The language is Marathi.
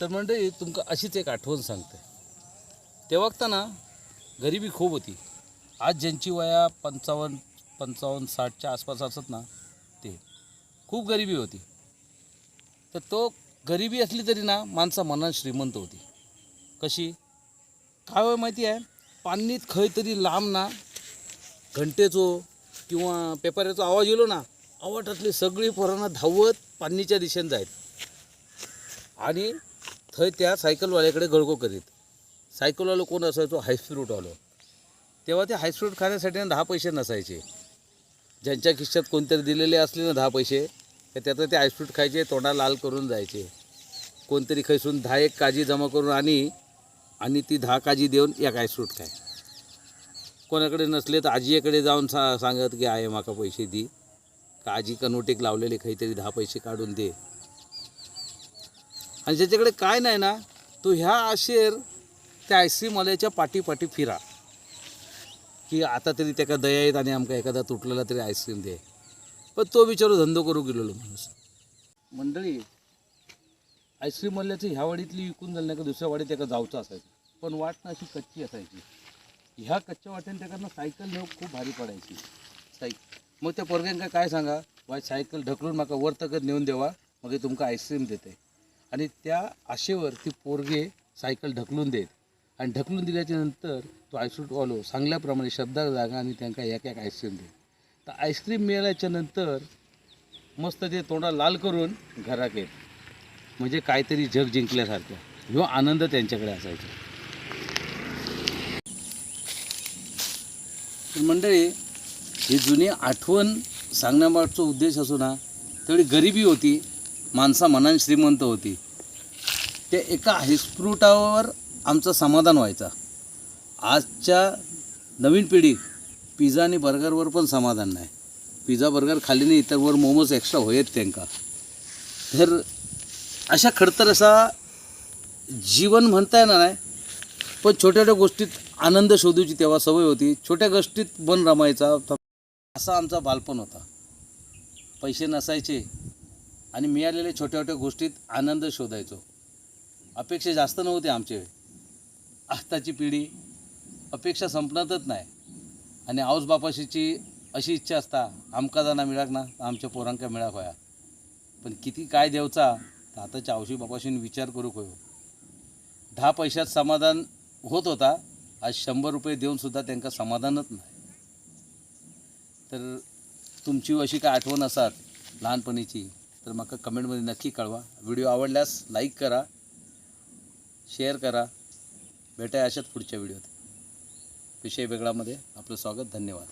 तर मंडळी तुमका अशीच एक आठवण सांगते. ते वक्ताना गरिबी खूप होती. आज ज्यांची वया पंचावन्न पंचावन्न साठच्या आसपास असत ना ते खूप गरिबी होती. तर तो गरिबी असली तरी ना माणसा मनात श्रीमंत होती. कशी? काय वय माहिती आहे? पाणीत खंय तरी लांब ना घंटेचो किंवा पेपराचो आवाज येलो ना आवाटातली सगळी पोरांना धावत पाणीच्या दिशेने जायत आणि थंय त्या सायकलवाल्याकडे गळगो करीत. सायकलवालो कोण असायचो? हायस्पीडवालो तेव्हा ते हायस्पीड खाण्यासाठी ना दहा पैसे नसायचे. ज्यांच्या खिशात कोणतरी दिलेले असले ना दहा पैसे तर त्याचं ते हायस्पीड खायचे तोंडा लाल करून जायचे. कोणतरी खैसून दहा एक काजी जमा करून आणि आणि ती दहा काजी देऊन एक हायस्पीड खाय. कोणाकडे नसले तर आजीकडे जाऊन सा सांगत की आहे माका पैसे दी. का आजी कनोटीक लावलेले काहीतरी दहा पैसे काढून दे. आणि ज्याच्याकडे काय नाही ना तो ह्या आशेर त्या आयस्क्रीमवाल्याच्या पाठी पाठी फिरा. की आता तरी त्याका दया येत आणि आमका एखादा तुटलेला तरी आईस्क्रीम दे. पण तो बिचारो धंदो करू गेलेलो माणूस. मंडळी आईस्क्रीम मल्ल्याचं ह्या वाडीतली विकून झालं नाही का दुसऱ्या वाडीत त्याका जाऊचं असायचं. पण वाट ना अशी कच्ची असायची. ह्या कच्च्या वाटेने त्याकडनं सायकल नेऊ खूप भारी पडायची. सायक मग त्या पोरग्यांका काय सांगा वाय सायकल ढकलून माका वर तकत नेऊन देवा मग तुमका आईस्क्रीम देते. आणि त्या आशेवर ती पोरगे सायकल ढकलून देत. आणि ढकलून दिल्याच्या नंतर तो आयसूट वालो सांगल्याप्रमाणे शब्दाक जागा आणि त्यांना एक एक आईस्क्रीम दे तर आईस्क्रीम मिळाल्याच्या नंतर मस्त ते तोंडा लाल करून घरात येत. म्हणजे काहीतरी जग जिंकल्यासारखं. ह्यो आनंद त्यांच्याकडे असायचा. मंडळी ही जुनी आठवण सांगण्यामागचा उद्देश असो ना तेवढी गरिबी होती. माणसा मनान श्रीमंत होती. ते एका हायस्फ्रुटावर आमचं समाधान व्हायचा. आजच्या नवीन पिढीत पिझ्झा आणि बर्गरवर पण समाधान नाही. पिझ्झा बर्गर खाली नाही तर वर मोमोज एक्स्ट्रा होयत त्यांका. तर अशा खडतर असा जीवन म्हणता येणार नाही. पण छोट्या छोट्या गोष्टीत आनंद शोधूची तेव्हा सवय होती. छोट्या गोष्टीत बन रमायचा असा आमचा बालपण होता. पैसे नसायचे. आणि मिळालेल्या छोट्या छोट्या गोष्टीत आनंद शोधायचो. अपेक्षा जास्त नव्हते आमचे. आत्ताची पिढी अपेक्षा संपणारच नाही. आणि आऊस बापाशीची अशी इच्छा असता आमका जाणा मिळाक ना आमच्या पोरांका मिळाक होया. पण किती काय देवचा तर आताच्या औशी बापाशीन विचार करू होयो. दहा पैशात समाधान होत होता आज शंभर रुपये देऊनसुद्धा त्यांना समाधानच नाही. तर तुमची अशी काय आठवण असतात लहानपणीची? तर म्हाका कमेंटमध्ये नक्की कळवा. व्हिडिओ आवडल्यास लाईक करा शेअर करा. भेटाय अशाच पुढच्या व्हिडिओत. विषय वेगळामध्ये. आपलं स्वागत धन्यवाद.